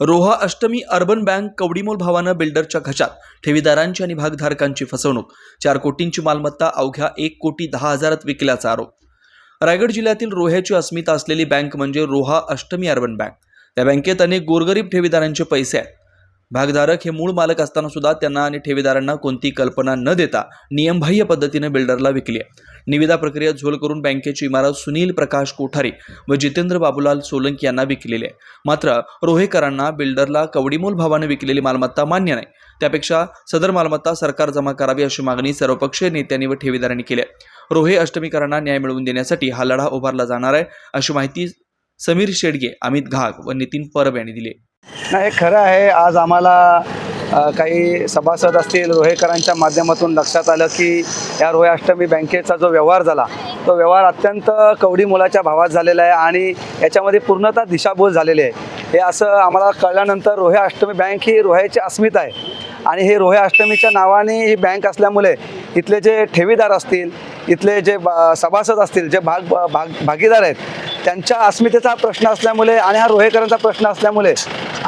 Roha Ashtami urban bank कवडीमोल भावानं बिल्डरच्या घशात ठेवीदारांची आणि भागधारकांची फसवणूक. चार कोटींची मालमत्ता अवघ्या एक कोटी दहा हजारात विकल्याचा आरोप. रायगड जिल्ह्यातील रोह्याची अस्मिता असलेली बँक म्हणजे रोहा अष्टमी अर्बन बँक. त्या बँकेत अनेक गोरगरीब ठेवीदारांचे पैसे आहेत. भागधारक हे मूळ मालक असताना सुद्धा त्यांना आणि ठेवीदारांना कोणती कल्पना न देता नियमबाह्य पद्धतीने बिल्डरला विकली आहे. निविदा प्रक्रियेत झोल करून बँकेची इमारत सुनील प्रकाश कोठारी व जितेंद्र बाबूलाल सोलंकी यांना विकलेली आहे. मात्र रोहेकरांना बिल्डरला कवडीमोल भावाने विकलेली मालमत्ता मान्य नाही. त्यापेक्षा सदर मालमत्ता सरकार जमा करावी अशी मागणी सर्वपक्षीय नेत्यांनी व ठेवीदारांनी केली आहे. रोहे अष्टमीकरांना न्याय मिळवून देण्यासाठी हा लढा उभारला जाणार आहे अशी माहिती समीर शेडगे अमित घाग व नितीन परब यांनी दिली नाही हे खरं आहे आज आम्हाला काही सभासद असतील रोहेकरांच्या माध्यमातून लक्षात आलं की या रोहे अष्टमी बँकेचा जो व्यवहार झाला तो व्यवहार अत्यंत कवडी मुलाच्या भावात झालेला आहे आणि याच्यामध्ये पूर्णतः दिशाभूल झालेली आहे. हे असं आम्हाला कळल्यानंतर रोहे अष्टमी बँक ही रोह्याची अस्मिता आहे. आणि हे रोहे अष्टमीच्या नावाने ही बँक असल्यामुळे इथले जे ठेवीदार असतील इथले जे बा- सभासद असतील जे भाग भाग भागीदार आहेत त्यांच्या अस्मितेचा प्रश्न असल्यामुळे आणि हा रोहेकरांचा प्रश्न असल्यामुळे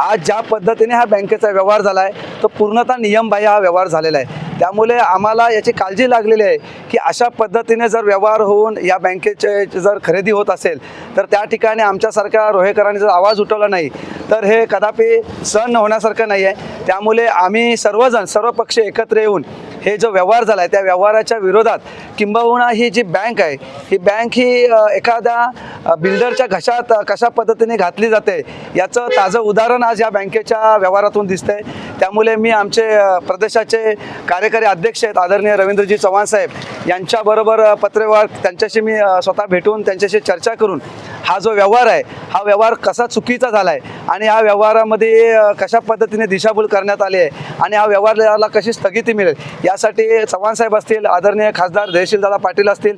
आज ज्या पद्धतीने हा बँकेचा व्यवहार झाला आहे तो पूर्णतः नियमबाह्य हा व्यवहार झालेला आहे. त्यामुळे आम्हाला याची काळजी लागलेली आहे की अशा पद्धतीने जर व्यवहार होऊन या बँकेचे जर खरेदी होत असेल तर त्या ठिकाणी आमच्यासारख्या रोहेकरांनी जर आवाज उठवला नाही तर हे कदापि सहन होण्यासारखं नाही आहे त्यामुळे आम्ही सर्वजण सर्व पक्ष एकत्र येऊन हे जो व्यवहार झाला आहे त्या व्यवहाराच्या विरोधात किंबहुना ही जी बँक आहे ही बँक ही एखाद्या बिल्डरच्या घशात कशा पद्धतीने घातली जाते याचं ताजं उदाहरण आज या बँकेच्या व्यवहारातून दिसतंय. त्यामुळे मी आमचे प्रदेशाचे कार्यकारी अध्यक्ष आहेत आदरणीय रवींद्रजी चव्हाण साहेब यांच्याबरोबर पत्रव्यवहार त्यांच्याशी मी स्वतः भेटून त्यांच्याशी चर्चा करून हा जो व्यवहार आहे हा व्यवहार कसा चुकीचा झाला आहे आणि या व्यवहारामध्ये कशा पद्धतीने दिशाभूल करण्यात आली आहे आणि हा व्यवहाराला कशी स्थगिती मिळेल या यासाठी चव्हाण साहेब असतील आदरणीय खासदार जयशीलदादा पाटील असतील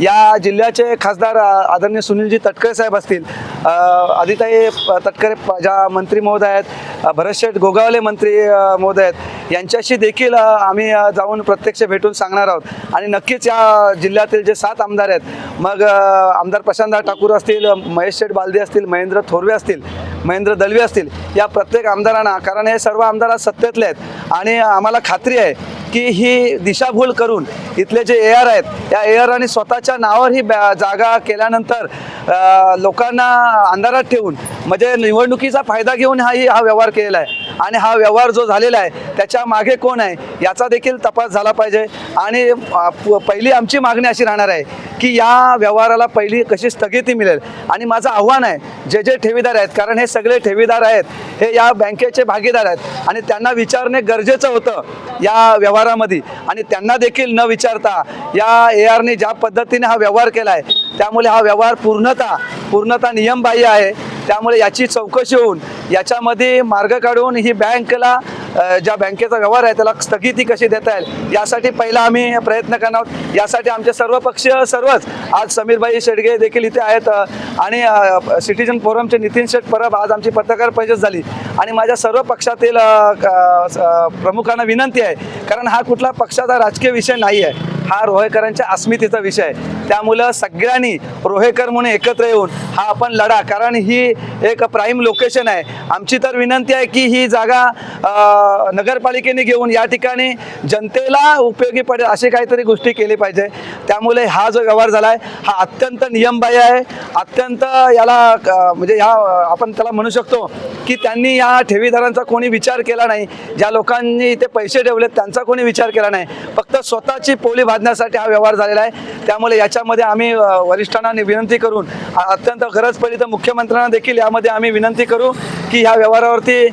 या जिल्ह्याचे खासदार आदरणीय सुनीलजी तटकरे साहेब असतील आदिताई तटकरे ज्या मंत्री महोदय आहेत भरतशेठ गोगावले मंत्री महोदय आहेत यांच्याशी देखील आम्ही जाऊन प्रत्यक्ष भेटून सांगणार आहोत. आणि नक्कीच या जिल्ह्यातील जे सात आमदार आहेत मग आमदार प्रशांतदा ठाकूर असतील महेश शेठ बालदे असतील महेंद्र थोरवे असतील महेंद्र दलवे असतील या प्रत्येक आमदारांना कारण हे सर्व आमदार आज सत्तेतले आहेत आणि आम्हाला खात्री आहे की ही दिशाभूल करून इथले जे एअर आहेत या एअरांनी स्वतःच्या नावावर ही बॅ- जागा केल्यानंतर लोकांना अंधारात ठेवून म्हणजे निवडणुकीचा फायदा घेऊन हा ही हा व्यवहार केलेला आहे. आणि हा व्यवहार जो झालेला आहे त्याच्यामागे कोण आहे याचा देखील तपास झाला पाहिजे. आणि प- पहिली आमची मागणी अशी राहणार आहे की या व्यवहाराला पहिली कशी स्थगिती मिळेल. आणि माझं आव्हान आहे जे जे ठेवीदार आहेत कारण हे सगळे ठेवीदार आहेत हे या बँकेचे भागीदार आहेत. आणि त्यांना विचारणे गरजेचं होतं या व्यवहार व्यवहारामध्ये. आणि त्यांना देखील न विचारता या ए आरने ज्या पद्धतीने हा व्यवहार केला आहे त्यामुळे हा व्यवहार पूर्णतः पूर्णतः नियमबाह्य आहे. त्यामुळे याची चौकशी होऊन याच्यामध्ये मार्ग काढून ही बँकला ज्या बँकेचा व्यवहार आहे त्याला स्थगिती कशी देता येईल यासाठी पहिला आम्ही प्रयत्न करणार आहोत. यासाठी आमचे सर्व पक्ष सर्वच आज समीरभाई शेडगे देखील इथे आहेत आणि सिटीजन फोरमचे नितीन शेठ परब आज आमची पत्रकार परिषद झाली. आणि माझ्या सर्व पक्षातील प्रमुखांना विनंती आहे कारण हा कुठला पक्षाचा राजकीय विषय नाही आहे हा रोहेकरांच्या अस्मितेचा विषय आहे. त्यामुळं सगळ्यांनी रोहेकर म्हणून एकत्र येऊन हा आपण लढा कारण ही एक प्राईम लोकेशन आहे. आमची तर विनंती आहे की ही जागा नगरपालिकेने घेऊन या ठिकाणी जनतेला उपयोगी पडेल अशी काहीतरी गोष्टी केली पाहिजे. त्यामुळे हा जो व्यवहार झाला आहे हा अत्यंत नियमबाह्य आहे. अत्यंत याला म्हणजे ह्या आपण त्याला म्हणू शकतो की त्यांनी या ठेवीदारांचा कोणी विचार केला नाही. ज्या लोकांनी इथे पैसे ठेवलेत त्यांचा कोणी विचार केला नाही. फक्त स्वतःची पोली बांधण्यासाठी हा व्यवहार झालेला आहे. त्यामुळे याच्यामध्ये आम्ही वरिष्ठांना विनंती करून अत्यंत गरज पडली तर मुख्यमंत्र्यांना देखील यामध्ये आम्ही विनंती करू की ह्या व्यवहारावरती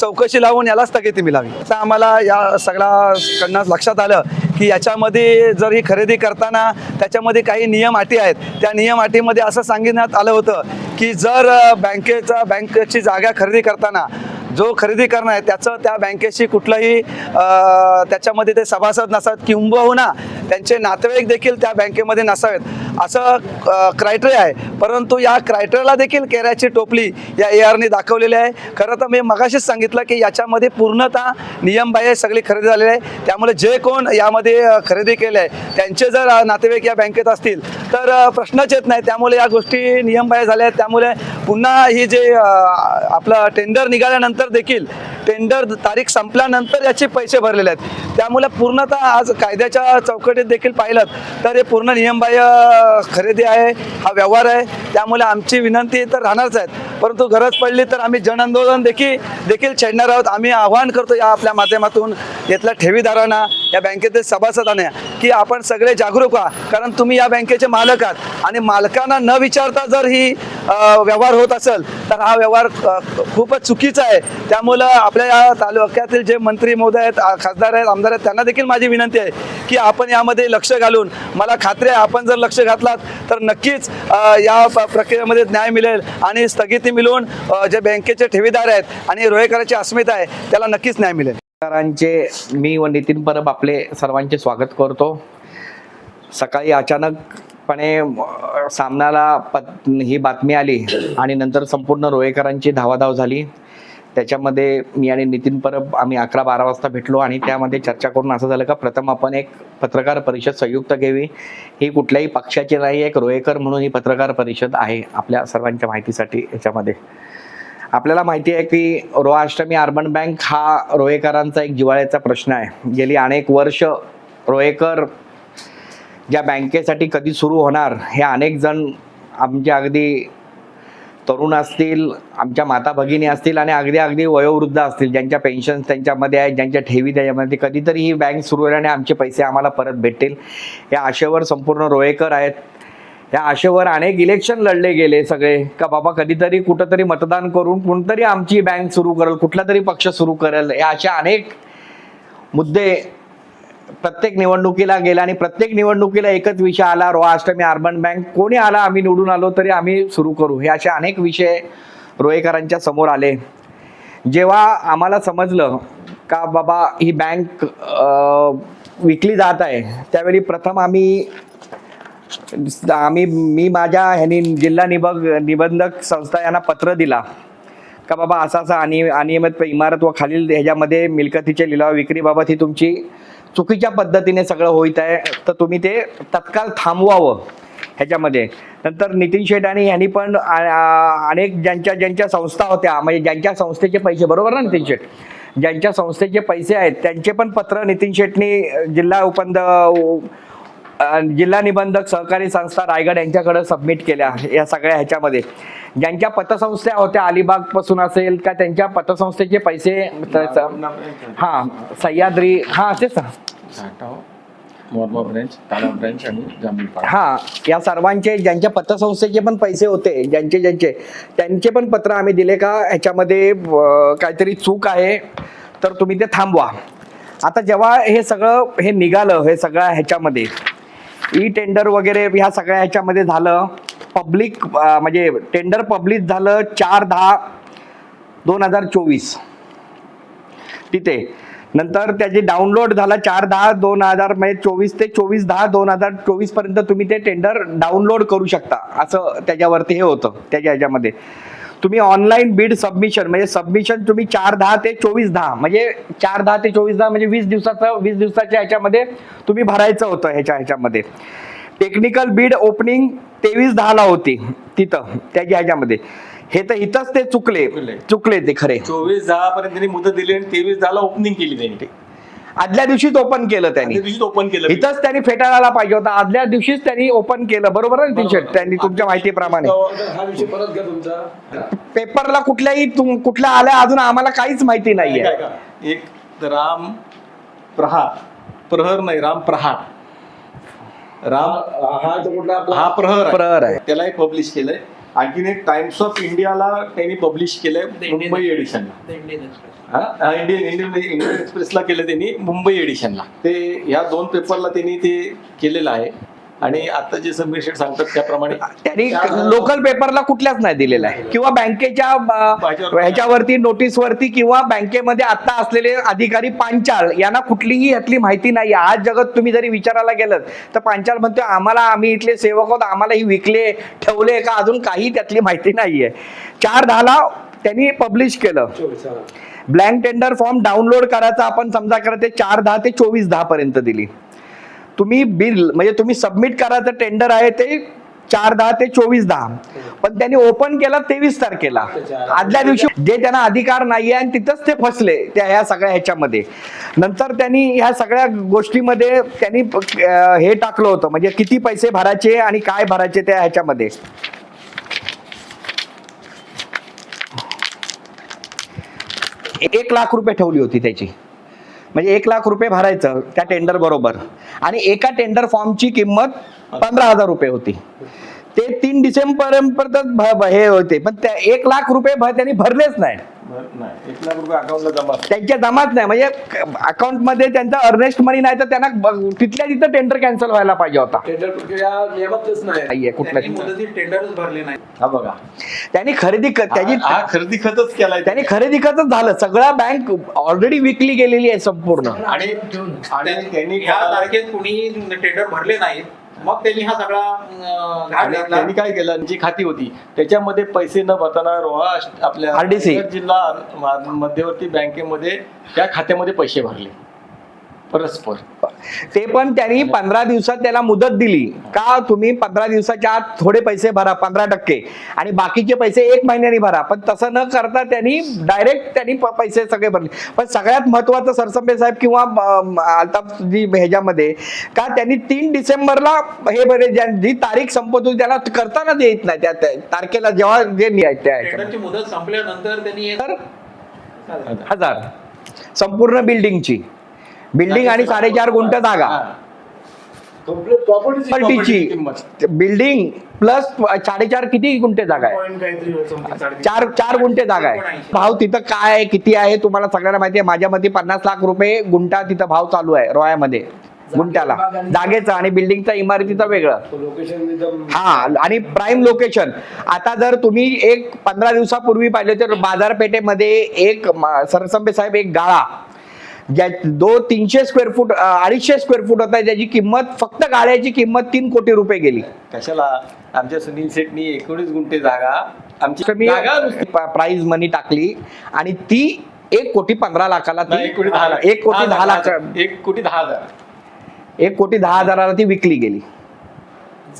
चौकशी लावून याला स्थगिती मिळावी. आता आम्हाला या सगळ्याकडनं लक्षात आलं की याच्यामध्ये जर ही खरेदी करताना त्याच्यामध्ये काही नियम अटी आहेत त्या नियम अटीमध्ये असं सांगण्यात आलं होतं की जर बँकेचा बँकेची जागा खरेदी करताना जो खरेदी करणार आहे त्याचं त्या बँकेशी कुठलंही त्याच्यामध्ये ते सभासद नसावेत किंबहुना त्यांचे नातेवाईक देखील त्या बँकेमध्ये नसावेत. असं क्रायटेरिया आहे. परंतु या क्रायटेरियाला देखील केऱ्याची टोपली या ए आरने दाखवलेली आहे. खरं तर मी मगाशीच सांगितलं की याच्यामध्ये पूर्णतः नियमबाह्य सगळी खरेदी झालेली आहे. त्यामुळे जे कोण यामध्ये खरेदी केले आहे त्यांचे जर नातेवाईक या बँकेत असतील तर प्रश्नच येत नाही. त्यामुळे या गोष्टी नियमबाह्य झाल्या आहेत. त्यामुळे पुन्हा ही जे आपलं टेंडर निघाल्यानंतर देखील टेंडर तारीख संपल्यानंतर याचे पैसे भरलेले आहेत. त्यामुळे पूर्णतः आज कायद्याच्या चौकटीत देखील पाहिलं तर हे पूर्ण नियमबाह्य खरेदी आहे हा व्यवहार आहे. त्यामुळे आमची विनंती तर राहणारच आहेत. परंतु गरज पडली तर आम्ही जन आंदोलन देखील देखील छेडणार आहोत. आम्ही आवाहन करतो या आपल्या माध्यमातून इथल्या ठेवीदारांना या बँकेतील सभासदांना की आपण सगळे जागरूक व्हा. कारण तुम्ही या बँकेचे मालक आहात. आणि मालकांना न विचारता जर ही व्यवहार होत असेल तर हा व्यवहार खूपच चुकीचा आहे. त्यामुळं आपल्या या तालुक्यातील जे मंत्री महोदय आहेत खासदार आहेत आमदार आहेत त्यांना देखील माझी विनंती आहे की आपण यामध्ये लक्ष घालून मला खात्री आहे आपण जर लक्ष घातलात तर नक्कीच या प्रक्रियेमध्ये न्याय मिळेल. आणि स्थगिती मिळवून जे बँकेचे ठेवीदार आहेत आणि रोहेकराची अस्मिता आहे त्याला नक्कीच न्याय मिळेल. मी व नितीन परब आपले सर्वांचे स्वागत करतो. सकाळी अचानकपणे सामनाला पत ही बातमी आली आणि नंतर संपूर्ण रोहेकरांची धावाधाव झाली. त्याच्यामध्ये मी आणि नितीन परब आम्ही अकरा बारा वाजता भेटलो आणि त्यामध्ये चर्चा करून असं झालं का प्रथम आपण एक पत्रकार परिषद संयुक्त घ्यावी. ही कुठल्याही पक्षाची नाही एक रोहेकर म्हणून ही पत्रकार परिषद आहे आपल्या सर्वांच्या माहितीसाठी याच्यामध्ये. आपल्याला माहिती आहे की रोहाष्टमी अर्बन बँक हा रोहेकरांचा एक जिव्हाळ्याचा प्रश्न आहे. गेली अनेक वर्ष रोहेकर ज्या बँकेसाठी कधी सुरू होणार हे अनेक जण आमच्या अगदी तरुण असतील आमच्या माता भगिनी असतील आणि अगदी अगदी वयोवृद्ध असतील ज्यांच्या पेन्शन्स त्यांच्यामध्ये आहेत ज्यांच्या ठेवी त्याच्यामध्ये कधीतरी ही बँक सुरू होईल आणि आमचे पैसे आम्हाला परत भेटतील. या आशेवर संपूर्ण रोहेकर आहेत. या आशेवर अनेक इलेक्शन लढले गेले सगळे. का बाबा कधीतरी कुठंतरी मतदान करून कोणतरी आमची बँक सुरू करेल कुठला तरी पक्ष सुरू करेल या अशा अनेक मुद्दे प्रत्येक निवडणुकीला गेला आणि प्रत्येक निवडणुकीला एकच विषय आला रोहाष्टमी अर्बन बँक कोणी आला आम्ही निवडून आलो तरी आम्ही सुरू करू. हे असे अनेक विषय रोहेकरांच्या समोर आले. जेव्हा आम्हाला समजलं का बाबा ही बँक विकली जात आहे त्यावेळी प्रथम आम्ही आम्ही मी माझ्या ह्यानी जिल्हा निबग निबंधक संस्था यांना पत्र दिला. का बाबा असा असा अनि अनियमित इमारत व खालील ह्याच्यामध्ये मिलकतीचे लिलाव विक्रीबाबत ही तुमची चुकीच्या पद्धतीने सगळं होत आहे तर तुम्ही ते तत्काळ थांबवावं ह्याच्यामध्ये. नंतर नितीन शेठ आणि यांनी पण अनेक ज्यांच्या ज्यांच्या संस्था होत्या म्हणजे ज्यांच्या संस्थेचे पैसे बरोबर ना नितीन शेठ ज्यांच्या संस्थेचे पैसे आहेत त्यांचे पण पत्र नितीन शेठनी जिल्हा उपंद जिल्हा निबंधक सहकारी संस्था रायगड यांच्याकडे सबमिट केल्या या सगळ्या ह्याच्यामध्ये. ज्यांच्या पतसंस्था होत्या अलिबागपासून असेल का त्यांच्या पतसंस्थेचे पैसे हा सह्याद्री हा तेच ब्रँच आणि हा या सर्वांचे ज्यांच्या पतसंस्थेचे पण पैसे होते ज्यांचे ज्यांचे त्यांचे पण पत्र आम्ही दिले का ह्याच्यामध्ये काहीतरी चूक आहे तर तुम्ही ते थांबवा. आता जेव्हा हे सगळं हे निघालं हे सगळ्या ह्याच्यामध्ये ई टेंडर वगैरे ह्या सगळ्या ह्याच्यामध्ये झालं. पब्लिक म्हणजे टेंडर पब्लिक झालं चार दहा दोन हजार चोवीस. तिथे. नंतर त्याची डाउनलोड झाला चार दहा दोन हजार म्हणजे चोवीस ते चोवीस दहा दोन हजार चोवीसपर्यंत तुम्ही ते टेंडर डाउनलोड करू शकता. असं त्याच्यावरती हे होतं. त्याच्या ह्याच्यामध्ये. तुम्ही ऑनलाईन बीड सबमिशन म्हणजे सबमिशन तुम्ही चार दहा ते चोवीस दहा म्हणजे चार दहा ते चोवीस दहा म्हणजे वीस दिवसाचं वीस दिवसाच्या ह्याच्यामध्ये तुम्ही भरायचं होतं ह्याच्या ह्याच्यामध्ये. टेक्निकल बीड ओपनिंग तेवीस दहाला होती तिथं त्याच्या ह्याच्यामध्ये. हे तर इथंच ते चुकले चुकले. ते खरे. चोवीस दहा पर्यंत मुदत दिली आणि तेवीस दहाला ओपनिंग केली त्यांनी आदल्या दिवशीच ओपन केलं त्यांनी. त्या दिवशी ओपन केलं इथंच त्यांनी फेटाळायला पाहिजे होता. आदल्या दिवशीच त्यांनी ओपन केलं. बरोबर आहे टी शर्ट त्यांनी तुमच्या माहितीप्रमाणे. हा विषय परत घ्या तुमचा. पेपरला कुठल्याही तुम- कुठल्या आल्या अजून आम्हाला काहीच माहिती नाहीये. काय का? एक राम प्रहार प्रहर नाही राम प्रहार राम हा तो कुठला आपला? हा प्रहर आहे. प्रहर आहे. त्याला एक पब्लिश केलंय. आणखीन एक टाइम्स ऑफ इंडियाला त्यांनी पब्लिश केलंय मुंबई एडिशनला हा? इंडियन इंडियन इंडियन एक्सप्रेसला केलं त्यांनी मुंबई एडिशनला ते ह्या दोन पेपरला त्यांनी ते केलेलं आहे. आणि आता जे समीर शेठ सांगतात त्याप्रमाणे त्यांनी लोकल पेपरला कुठल्याच नाही दिलेला आहे. किंवा बँकेच्या ह्याच्यावरती नोटीसवरती किंवा बँकेमध्ये आता असलेले अधिकारी पांचाळ यांना कुठलीही यातली माहिती नाही. आज जगत तुम्ही जरी विचारायला गेलं तर पांचाळ म्हणतो आम्हाला आम्ही इथले सेवक आहोत आम्हाला ही विकले ठेवले का? अजून काही त्यातली माहिती नाहीये. चार दहाला त्यांनी पब्लिश केलं. ब्लँक टेंडर फॉर्म डाउनलोड करायचा आपण समजा करते चार दहा ते चोवीस दहा पर्यंत दिली. तुम्ही बिल म्हणजे तुम्ही सबमिट करायचं टेंडर आहे ते चार दहा ते चोवीस दहा. पण त्यांनी ओपन केला तेवीस तारखेला. आदल्या दिवशी जे त्यांना अधिकार नाहीये आणि तिथंच ते फसले त्या ह्या सगळ्या ह्याच्यामध्ये. नंतर त्यांनी ह्या सगळ्या गोष्टीमध्ये त्यांनी हे टाकलं होतं म्हणजे किती पैसे भरायचे आणि काय भरायचे त्या ह्याच्यामध्ये. एक लाख रुपये ठेवली होती त्याची. म्हणजे एक लाख रुपये भरायचं त्या टेंडर बरोबर. आणि एका टेंडर फॉर्मची किंमत पंधरा हजार रुपये होती. ते तीन डिसेंबर पर्यंत भ- हे होते. पण त्या एक लाख रुपये त्यांनी भरलेच नाही. नाही. एक लाख रुपये अकाउंटला जमा. त्यांच्या जमात नाही. म्हणजे अकाउंटमध्ये त्यांचा अर्नेस्ट मनी नाही तर त्यांना ब- तिथल्या तिथं टेंडर कॅन्सल व्हायला पाहिजे होता. टेंडर प्रक्रिया नियमातच नाही. नाहीये कुठलं त्यांनी मुदतीत टेंडरच भरले नाही. हा बघा. त्यांनी खरेदी क- त्याची हा हा खरेदी खतच केलाय त्यांनी. खरेदी खतच झालं. सगळं बँक ऑलरेडी विकली गेलेली आहे संपूर्ण. आणि आणि त्यांनी ह्या तारखेत कुणी टेंडर भरले नाहीत. मग त्यांनी हा सगळा घाट आणि घातला. त्यांनी काय केलं? जी खाती होती त्याच्यामध्ये पैसे न भरताना रोहा आपल्या RDC. जिल्हा मध्यवर्ती बँकेमध्ये त्या खात्यामध्ये पैसे भरले. परस्पर. ते पण त्यांनी पंधरा दिवसात त्याला मुदत दिली. का तुम्ही पंधरा दिवसाच्या आत थोडे पैसे भरा पंधरा टक्के? आणि बाकीचे पैसे एक महिन्याने भरा. पण तसं न करता त्यांनी डायरेक्ट त्यांनी पैसे सगळे भरले. पण सगळ्यात महत्वाचं सरसंबे साहेब किंवा जी ह्याच्यामध्ये का त्यांनी तीन डिसेंबरला हे बरे जी तारीख संपत होती त्याला करतानाच येत नाही. त्या त्या तारखेला जेव्हा जे. टेंडरची मुदत संपल्यानंतर त्यांनी हजार. संपूर्ण बिल्डिंगची बिल्डिंग आणि साडेचार गुंठ जागा. प्रॉपर्टीची. बिल्डिंग प्लस साडेचार किती गुंठे जागा आहे. चार चार गुंठे जागा आहे. भाव तिथं काय आहे किती आहे तुम्हाला सगळ्यांना माहिती आहे. माझ्या मते पन्नास लाख रुपये गुंठा तिथं भाव चालू आहे रोयामध्ये. गुंठ्याला. जागेचा आणि बिल्डिंगचा इमारतीचा वेगळं. हा आणि प्राईम लोकेशन आता जर तुम्ही एक पंधरा दिवसापूर्वी पाहिले तर बाजारपेठेमध्ये एक सरसंबे साहेब एक गाळा. ज्या दो तीनशे स्क्वेअर फूट अडीचशे स्क्वेअर फूट होता ज्याची किंमत फक्त गाळ्याची किंमत तीन कोटी रुपये गेली. कशाला? आमच्या सुनील शेटनी एकोणीस गुंठे जागा आमची मी प्राइज मनी टाकली आणि ती एक कोटी पंधरा लाखाला ती- एक कोटी दहा लाख. एक कोटी दहा लाख. एक कोटी दहा हजार. एक कोटी दहा हजाराला ती विकली गेली.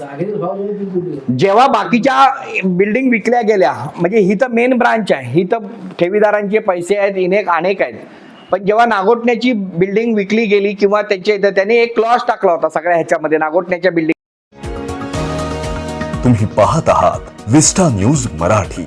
आहे. जेव्हा बाकीच्या बिल्डिंग विकल्या गेल्या म्हणजे ही तर मेन ब्रांच आहे ही तर ठेवीदारांचे पैसे आहेत इनेक अनेक आहेत. पण जेव्हा नागोटण्याची बिल्डिंग विकली गेली किंवा त्यांच्या इथं त्याने एक क्लॉज टाकला होता सगळ्या ह्याच्यामध्ये नागोटण्याच्या बिल्डिंग तुम्ही पाहत आहात विस्टा न्यूज मराठी.